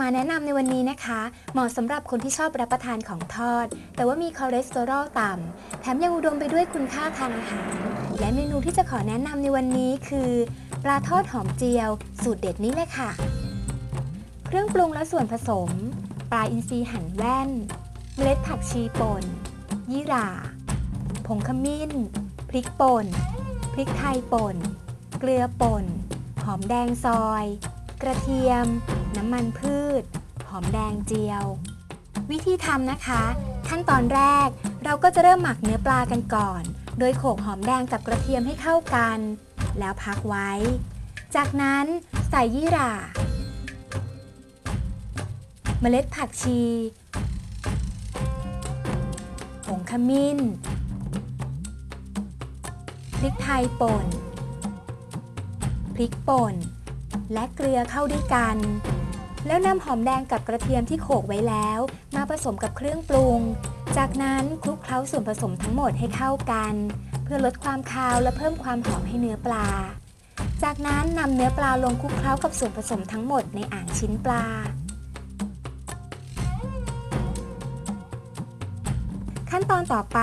มาแนะนำในวันนี้นะคะ เหมาะสำหรับคนที่ชอบรับประทานของทอด แต่ว่ามีคอเลสเตอรอลต่ำแถมยังอุดมไปด้วยคุณค่าทางอาหาร และเมนูที่จะขอแนะนำในวันนี้คือ ปลาทอดหอมเจียว สูตรเด็ดนี้เลยค่ะ เครื่องปรุงและส่วนผสม ปลาอินทรีหั่นแว่น เมล็ดผักชีป่น ยี่หร่า ผงขมิ้น พริกป่น พริกไทยป่น เกลือป่น หอมแดงซอย กระเทียม น้ำมันพืช หอมแดงเจียว วิธีทำนะคะ ขั้นตอนแรกเราก็จะเริ่มหมักเนื้อปลากันก่อน โดยโขลกหอมแดงกับกระเทียมให้เข้ากัน แล้วพักไว้ จากนั้นใส่ยี่หร่า เมล็ดผักชีผงขมิ้น พริกไทยป่น พริกป่น และเกลือเข้าด้วยกัน แล้วนำหอมแดงกับกระเทียมที่โขกไว้แล้ว มาผสมกับเครื่องปรุง จากนั้นคลุกเคล้าส่วนผสมทั้งหมดให้เข้ากัน เพื่อลดความคาวและเพิ่มความหอมให้เนื้อปลา จากนั้นนำเนื้อปลาลงคลุกเคล้ากับส่วนผสมทั้งหมดในอ่างชิ้นปลาขั้นตอนต่อไป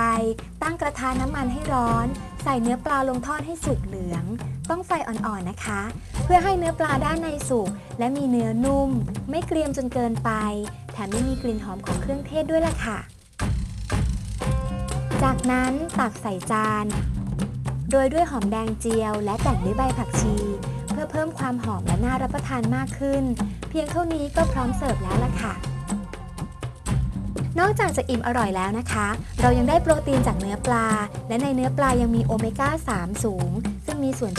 ตั้งกระทะน้ำมันให้ร้อน ใส่เนื้อปลาลงทอดให้สุกเหลือง ต้องไฟอ่อนๆนะคะ เพื่อให้เนื้อปลาด้านในสุก และมีเนื้อนุ่ม ไม่เกรียมจนเกินไป แถมไม่มีกลิ่นหอมของเครื่องเทศด้วยล่ะค่ะ จากนั้นตักใส่จานโดยด้วยหอมแดงเจียว และแต่งด้วยใบผักชี เพื่อเพิ่มความหอมและน่ารับประทานมากขึ้น เพียงเท่านี้ก็พร้อมเสิร์ฟแล้วล่ะค่ะ นอกจากจะอิ่มอร่อยแล้วนะคะ เรายังได้โปรตีนจากเนื้อปลา และในเนื้อปลายังมีโอเมก้า 3 สูง ซึ่งมีส่วน